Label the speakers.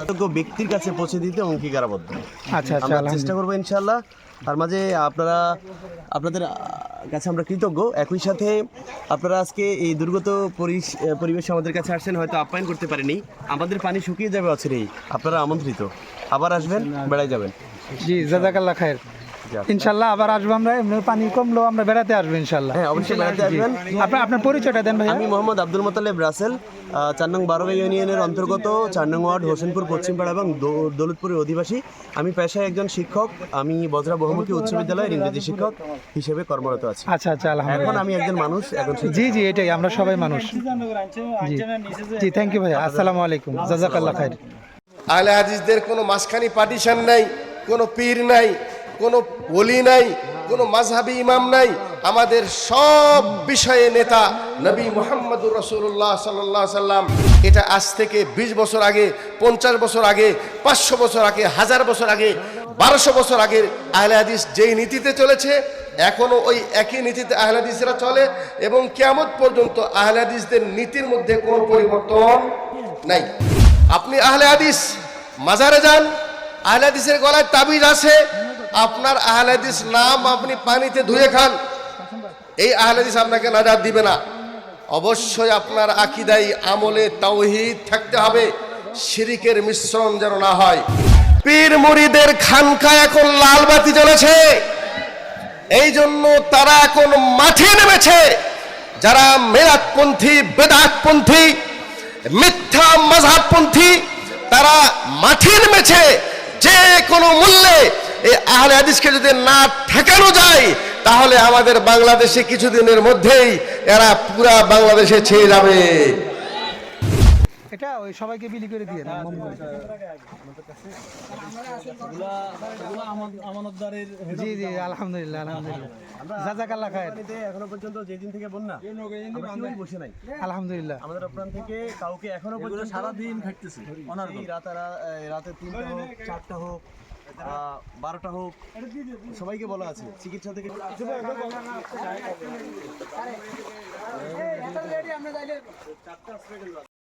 Speaker 1: আপনার ব্যক্তির কাছে পৌঁছে দিতে অঙ্গীকারাবদ্ধ।
Speaker 2: আচ্ছা আচ্ছা
Speaker 1: আমরা চেষ্টা করব ইনশাল্লাহ তার মাঝে আপনারা আপনাদের কাছে আমরা কৃতজ্ঞ। একই সাথে আপনারা আজকে এই দুর্গত পরিবেশ আমাদের কাছে আসছেন হয়তো আপ্যায়ন করতে পারেনি। আমাদের পানি শুকিয়ে যাবে অচিরেই আপনারা আমন্ত্রিত। আবার আসবেন বেড়াই যাবেন।
Speaker 2: জি জাজাকাল্লা খায়ের। ইনশাল্লাহ আবার আসব আমরা এমনি পানি কমলেও আমরা বেড়াতে আসব ইনশাল্লাহ।
Speaker 1: হ্যাঁ অবশ্যই বেড়াতে আসবেন।
Speaker 2: আপনার আপনার পরিচয়টা দেন ভাই
Speaker 1: আমি মোহাম্মদ আব্দুল মোতালেব রাসেল চার নং বারোগা ইউনিয়নের অন্তর্গত চার নং ওয়ার্ড হোসেনপুর পশ্চিমপাড়া এবং দৌলতপুরের অধিবাসী। আমি পেশায় একজন শিক্ষক আমি বজরা বহুমুখী উচ্চ বিদ্যালয়ের ইংরেজি শিক্ষক হিসেবে কর্মরত আছি।
Speaker 2: আচ্ছা আচ্ছা আলহামদুলিল্লাহ।
Speaker 1: এখন আমি একজন মানুষ এখন
Speaker 2: জি জি এটাই আমরা সবাই মানুষ। জি জি থ্যাংক ইউ ভাই আসসালামু আলাইকুম। জাজাকাল্লাহ খায়ের
Speaker 3: আহলে হাদিসদের কোনো মাঝখানি পার্টিশন নাই কোনো পীর নাই। কোনো ওলি নাই, কোনো মাঝহাবি ইমাম নাই। আমাদের সব বিষয়ে নেতা নবী মোহাম্মদুর রসুল্লাহ সাল্লাহ সাল্লাম। এটা আজ থেকে ২০ বছর আগে, পঞ্চাশ বছর আগে, পাঁচশো বছর আগে, হাজার বছর আগে, বারোশো বছর আগে আহলে হাদিস যেই নীতিতে চলেছে এখনও ওই একই নীতিতে আহলে হাদিসরা চলে এবং কেয়ামত পর্যন্ত আহলে হাদিসদের নীতির মধ্যে কোনো পরিবর্তন নাই। আপনি আহলে হাদিস মাজারে যান, আহলে হাদিসের গলায় তাবিজ আছে আপনার আহলে হাদিস নাম আপনি পানিতে ধুয়ে খান। এই আহলে হাদিস আপনাকে নাজাত দিবে না। অবশ্যই আপনার আকিদাই আমলে তাওহিদ থাকতে হবে। শিরিকের মিশ্রণ যেন না হয়। পীর মুরিদের খানকা এখন লাল বাতি জ্বলেছে। এই জন্য তারা এখন মাঠে নেমেছে। যারা মেরাতপন্থী বেদাতপন্থী, মিথ্যা মাঝহাবপন্থী, তারা মাঠে নেমেছে। যে কোনো মূল্যে এই আহলে হাদিসকে যদি না ঠেকানো যায় তাহলে আমাদের বাংলাদেশে কিছুদিনের মধ্যেই এরা পুরা বাংলাদেশে ছেয়ে যাবে।
Speaker 2: এটা ওই সবাইকে বিলি করে দিয়ে জি জি আলহামদুলিল্লাহ আলহামদুলিল্লাহ। জাজাকাল্লাহ খায়ের।
Speaker 1: এখনও পর্যন্ত যেদিন থেকে বন্যা বসে নাই।
Speaker 2: আলহামদুলিল্লাহ।
Speaker 1: আমাদের আপনার থেকে কাউকে এখনও পর্যন্ত সারা দিন খাটতেছে রাতে রাতে তিনটা হোক চারটা হোক বারোটা হোক সবাইকে বলা আছে চিকিৎসা থেকে চারটা